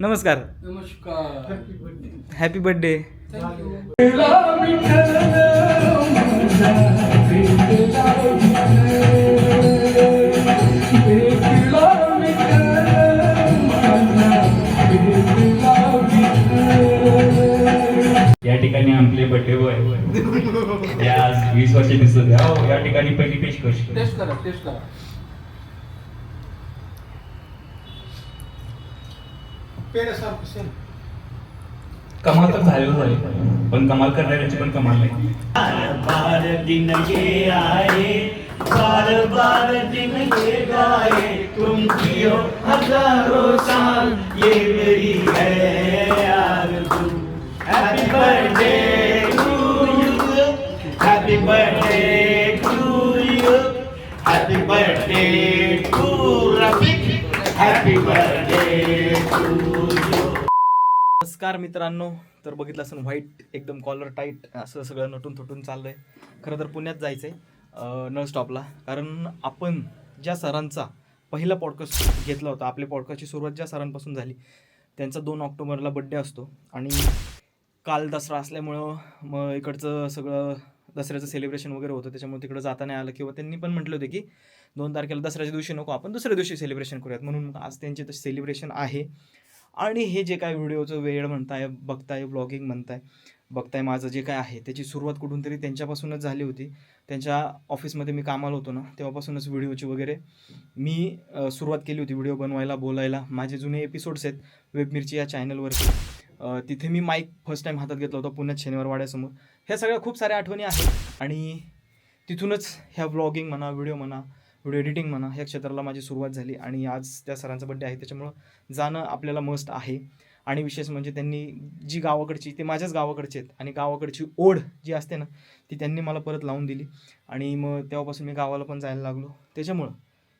नमस्कार नमस्कार. Happy birthday या ठिकाणी आपले बड्डे बॉय या आज वीस वर्ष दिसत. हो, या ठिकाणी पहिली पेशकश टेस्ट करा टेस्ट करा. कमाल तो झालेलं आहे पण कमाल करणाऱ्यांची पण कमाल नाही। बार दिन ये आए बार बार दिन ये गाए तुम जियो हज़ारों साल ये मेरी है। नमस्कार मित्रांनो. तर बघितलं असं व्हाईट एकदम कॉलर टाईट असं सगळं नटून थटून चाललं आहे खरं तर पुण्यात जायचं आहे नळ स्टॉपला कारण आपण ज्या सरांचा पहिला पॉडकास्ट घेतला होता आपल्या पॉडकास्टची सुरुवात ज्या सरांपासून झाली त्यांचा दोन ऑक्टोबरला बड्डे असतो. आणि काल दसरा असल्यामुळं मग इकडचं सगळं दसऱ्याचं सेलिब्रेशन वगैरे होतं त्याच्यामुळे तिकडं जाता नाही आलं. किंवा त्यांनी पण म्हटलं होतं की दोन तारखेला दसऱ्याच्या दिवशी नको आपण दुसऱ्या दिवशी सेलिब्रेशन करूयात. म्हणून आज त्यांचे तर सेलिब्रेशन आहे. आणि हे जे काय व्हिडिओचं वेळ म्हणताय बघताय ब्लॉगिंग म्हणताय बघताय माझं जे काय आहे त्याची सुरुवात कुठून तरी त्यांच्यापासूनच झाली होती. त्यांच्या ऑफिसमध्ये मी कामाला होतो ना तेव्हापासूनच व्हिडिओची वगैरे मी सुरुवात केली होती व्हिडिओ बनवायला बोलायला. माझे जुने एपिसोड्स आहेत वेब मिरची या चॅनलवरती तिथे मी माईक फर्स्ट टाईम हातात घेतला होता पुण्यात शनिवारवाड्यासमोर. ह्या सगळ्या खूप साऱ्या आठवणी आहेत. आणि तिथूनच ह्या ब्लॉगिंग म्हणा व्हिडिओ म्हणा व्हिडिओ एडिटिंग म्हणा ह्या क्षेत्राला माझी सुरुवात झाली आणि आज त्या सरांचा बड्डे आहे. त्याच्यामुळं जाणं आपल्याला मस्ट आहे. आणि विशेष म्हणजे त्यांनी जी गावाकडची ते माझ्याच गावाकडचे आहेत. आणि गावाकडची ओढ जी असते ना ती त्यांनी मला परत लावून दिली. आणि मग तेव्हापासून मी गावाला पण जायला लागलो. त्याच्यामुळं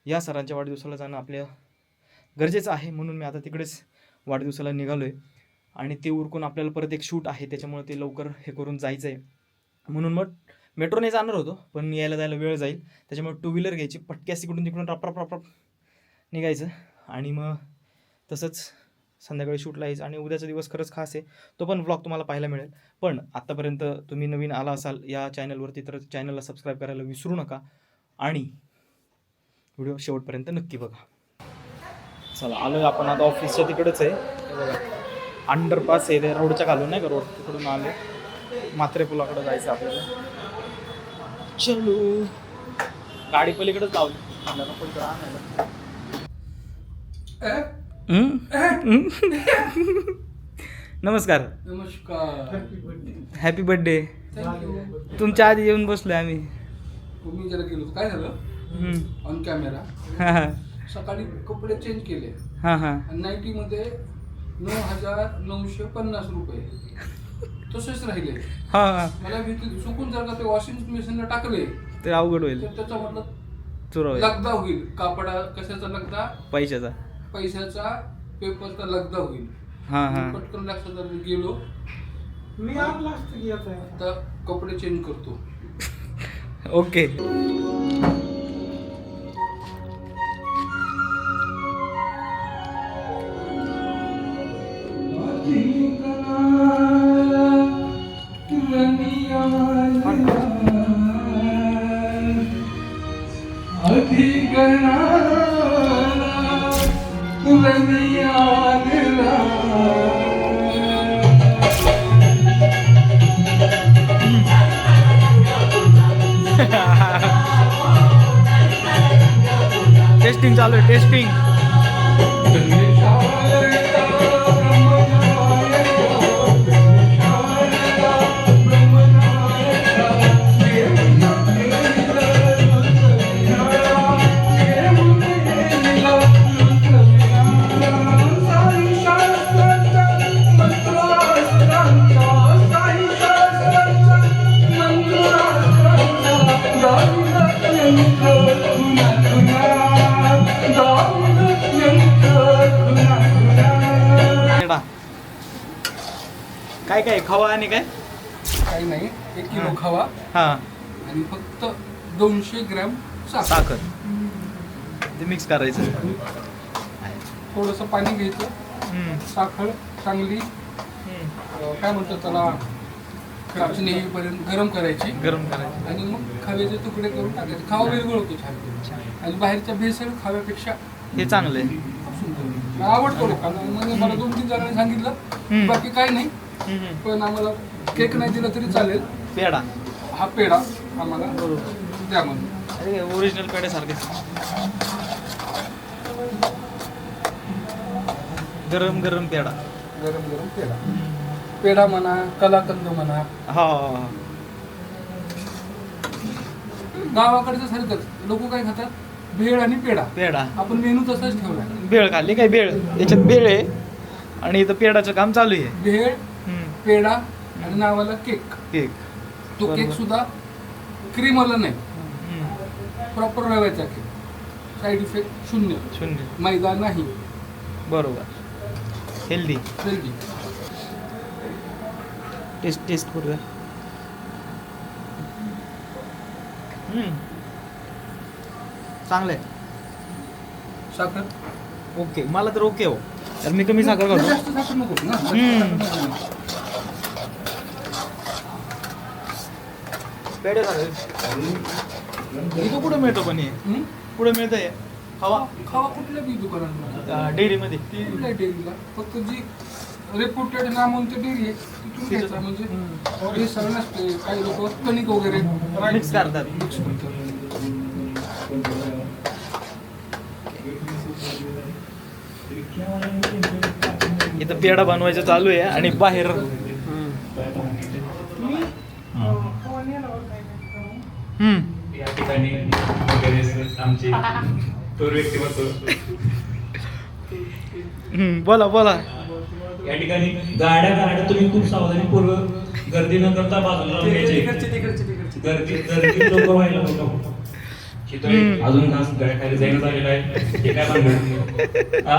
या सरांच्या वाढदिवसाला जाणं आपल्या गरजेचं आहे म्हणून मी आता तिकडेच वाढदिवसाला निघालो आहे आणि ते उरकून आपल्याला परत एक शूट आहे. त्याच्यामुळे ते लवकर हे करून जायचं आहे म्हणून मग मेट्रोने जाणार होतो पण यायला जायला वेळ जाईल. त्याच्यामुळे टू व्हीलर घ्यायची. पटक्यास इकडून तिकडून रप रप रप निघायचं. आणि मग तसंच संध्याकाळी शूटला यायचं. आणि उद्याचा दिवस खरंच खास आहे. तो पण व्लॉग तुम्हाला पाहायला मिळेल. पण आत्तापर्यंत तुम्ही नवीन आला असाल या चॅनलवरती तर चॅनलला सबस्क्राईब करायला विसरू नका. आणि व्हिडिओ शेवटपर्यंत नक्की बघा. चला आलो आपण आता ऑफिसच्या तिकडेच आहे. बघा. अंडरपास आहे. ते रोडच्या घालून नाही का? रोड तिकडून आलो मात्रे पुलाकडे जायचं आपल्याला. चलो. गाडी पलीकडेच लावली. आपल्याला पलीकडे आणायला. नमस्कार. नमस्कार. हॅपी बर्थडे तुमच्या आधी येऊन बसलोय आम्ही. मी जरा गेलो. काय झालं. ऑन कॅमेरा हा हा. सकाळी कपडे चेंज केले. हा हा. आणि नाईटीमध्ये नऊ हजार नऊशे पन्नास रुपये. तसेच राहिले. हा. हा मला भीती चुकून जर का ते वॉशिंग मशीनला टाकले ते अवघड होईल. तर त्याचा मतलब चुरा होईल. लगदा होईल. कापडा कशाचा लगदा? पैशाचा. पैशाचा पेपरचा लगदा होईल. हा हा. मी पटकन लक्षात आलं, गेलो. मी आणला असतं की आता? कपडे चेंज करतो. ओके. टेस्टिंग चालू आहे टेस्टिंग खवा आणि काय? काही नाही. एक किलो खावा. हा. आणि फक्त दोनशे ग्रॅम साखर. साखर. ते मिक्स करायचं. थोडंसं पाणी घ्यायचं. हम्म, साखर चांगली. हम्म. अं, काय म्हणतात त्याला? गरम करायची. गरम करायचं. आणि मग खव्याचे तुकडे करून टाकायचे. खावा विरघळतो छान. आणि बाहेरच्या भेसळ खाव्यापेक्षा हे चांगलं आहे. खूप सुंदर. आवडतो लोकांना. मग मला दोन तीन जणांनी सांगितलं. हम्म. बाकी काही नाही. पण आम्हाला केक नाही दिला तरी चालेल. पेढा. हा पेढा आम्हाला द्या म्हणून अरे ओरिजिनल पेढ्यासारखे. गरम गरम पेढा. गरम गरम पेढा. पेढा म्हणा कलाकंद म्हणा. हा. गावाकडचं सारखंच लोक काय खातात? भेळ आणि पेढा. पेढा. आपण मेनू तसाच ठेवला बेळ खाल्ली काय? बेळ याच्यात बेळ आहे आणि इथं पेढाचं काम चालू आहे. भेळ. पेढा आणि नावाला केक. केक. तो बरोबर. केक सुद्धा क्रीमवाला नाही. हम्म. प्रॉपर रव्याचा केक. साईड इफेक्ट शून्य. शून्य. मैदा नाही. बरोबर. हेल्दी हेल्दी टेस्ट टेस्ट करूया. चांगलं आहे साखर? ओके मला तर ओके हो. तर मी कमी साखर नाही, करतो जास्त साखर नको ना. हम्म. साखर नको. पेढे इथं कुठं मिळतो पण हे? कुठं मिळतं हे? हवा खावा कुठल्या बी दुकानात डेअरीमध्ये. कुठल्या डेअरीला? फक्त जी रेप्युटेड नामवंत डेअरी आहे तिथून घ्यायचा. म्हणजे हे काही लोक कणिक वगैरे मिक्स करतात मिक्स करतात. इथं पेढा बनवायचं चालू आहे आणि बाहेर या ठिकाणी आमचे थोर व्यक्तिमत्व. बोला बोला. या ठिकाणी गाड्या गाड्या तुम्ही खूप सावधानीपूर्वक गर्दी न करता बाजूला गर्दी गर्दी लोक व्हायला. अजून घास गळ्याखाली जाईन झालेला आहे. हे काय भानगड? हा?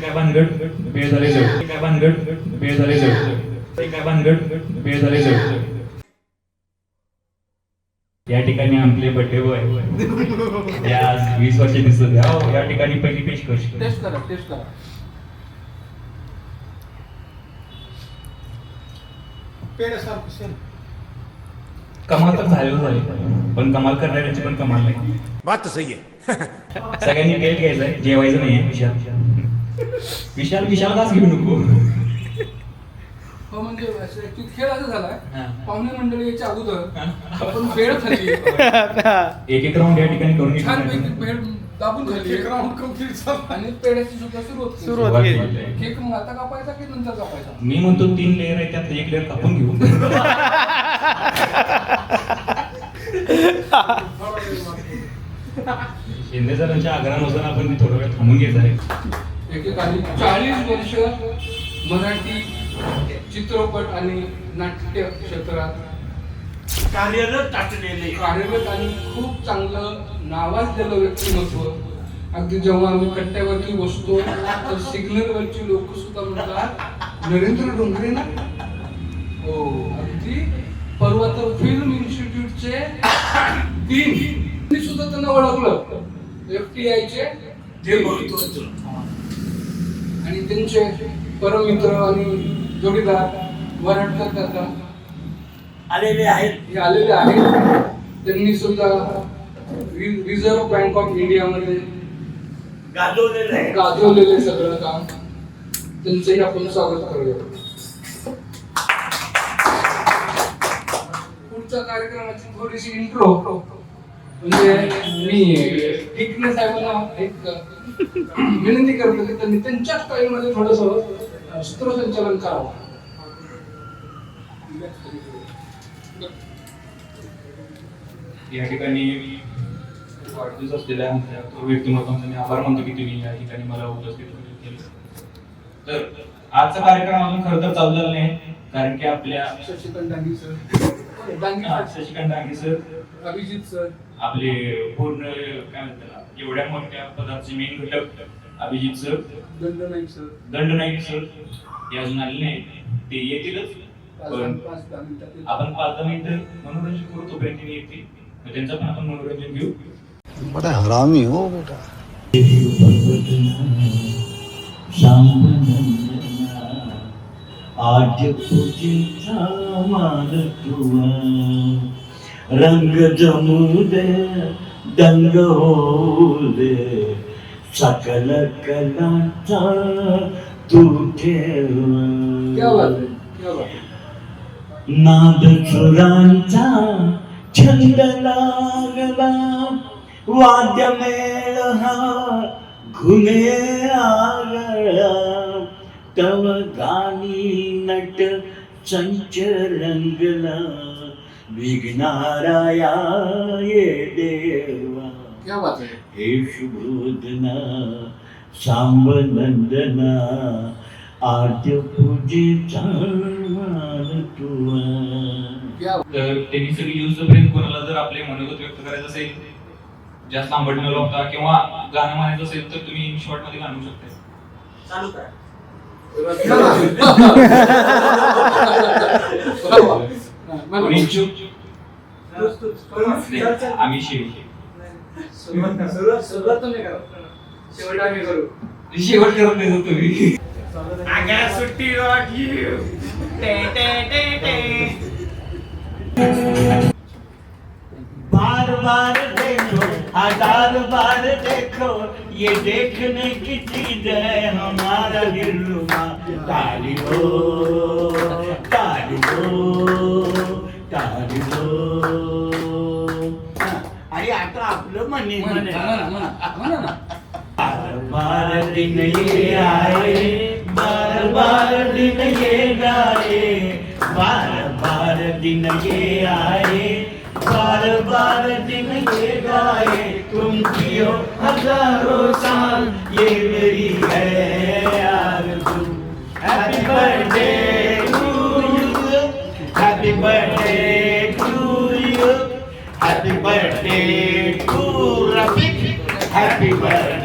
काय भानगड? बेळ झाले जड हे काय भानगड? बेळ झाले जड हे काय भानगड? बेळ झाले जड या ठिकाणी आपले बड्डे बॉय. या आज वीस वर्ष दिसत आहे. हो, या ठिकाणी पहिली पेशकश टेस्ट करा? टेस्ट करा सेम कमाल तर झालेलं झाली. पण कमाल करणाऱ्यांची पण कमाल नाही. बात तो सही है सगळ्यांनी पेट घ्यायचंय. जेवायचं नाहीये विशाल. विशाल विशाल घास घेऊ नको. हो म्हणजे actually खेळ असा झालाय हा. पाहुणे मंडळी याच्या अगोदर आपण भेळ खाल्ली. एक एक राऊंड या ठिकाणी करून छान घेतलं. पैकी भेळ दाबून खाल्ली. एक राऊंड कंप्लीट झाला. आणि पेढ्याची सुद्धा सुरुवात. सुरुवात केली. केक मग आता कापायचा की नंतर कापायचा? मी म्हणतो तीन लेअर आहे त्यात एक लेअर कापून घेऊ. शिंदे सरांच्या आग्रहानुसार आपण थोडा वेळ थांबून घ्यायचं आहे. एकेकाळी चाळीस वर्ष मराठी चित्रपट आणि नाट्य क्षेत्रात कार्यरत असलेले. कार्यरत आणि खूप चांगलं नावाजलेलं व्यक्तिमत्व. अगदी जेव्हा आम्ही कट्ट्यावरती बसतो तर सिग्नलवरची लोक सुद्धा म्हणतात नरेंद्र डोंगरे ना? हो अगदी. परवा तर फिल्म इन्स्टिट्यूटचे तीन. मी सुद्धा त्यांना ओळखलं. एफ टी आयचे ते महत्वाचं आणि त्यांचे परममित्र आणि जोडीदार वराडकर काका आलेले आहेत. हे आलेले आहेत. त्यांनी सुद्धा रिझर्व्ह बँक ऑफ इंडियामध्ये गाजवलेलं आहे. गाजवलेले सगळं काम. त्यांचंही आपण स्वागत करूया. पुढच्या कार्यक्रमाची थोडीशी इंट्रो म्हणजे मी टिकणे साहेबांना एक विनंती करतो की त्यांनी त्यांच्या स्टाईलमध्ये थोडस सूत्रसंचालन करावं. या ठिकाणी वाढदिवस असलेल्या आमच्या व्यक्तिमत्वांचा मी आभार मानतो की तुम्ही या ठिकाणी मला उपस्थित केलं तर आजचा कार्यक्रम अजून खरं तर चालू झाला नाही कारण की आपल्या Shashikant Dangi sir. Shashikant Dange sir. Abhijit sir. आपले पूर्ण काय म्हणतात एवढ्या मोठ्या पदाचे मेन घटक अभिजित सर दंड नाईक सर दंड नाईक सर हे अजून आले नाही ते येतीलच. पण आपण पाच दहा मिनिटं मनोरंजन करू तोपर्यंत ते येतील. तर त्यांचं पण आपण मनोरंजन घेऊ. बड़ा हरामी हो बेटा. आज तुवा रंग जमू दे दंग होऊ दे. सकल कलांचा तू ठेव नाद सुरांचा छंद लागला. वाद्य मेळ हा घुमे आगळा. तव गाणी नट संच रंगला. विघ्नाराया ये देवा. क्या बात आहे हे शुभोदना सांब नंदना आद्य पूजेचा मान तुवा क्या तर त्यांनी सगळी यूज पर्यंत कोणाला जर आपले मनोगत व्यक्त करायचं असेल जास्त आंबट न लावता किंवा गाणं म्हणायचं असेल तर तुम्ही इन शॉर्टमध्ये गाणू शकता चालू करा. कोणी इच्छुक? नाही, आम्ही शेवटी सुरुवात तुम्ही करा. शेवट आम्ही करू. शेवट तुम्ही. बार बार देखो हजार बार देखो ये देखने की चीज है हमारा दिलरुबा ताली हो तुम जियो हजारों साल ये मेरी है आरज़ू happy birthday to you happy birthday to you happy birthday to Rafiq happy birthday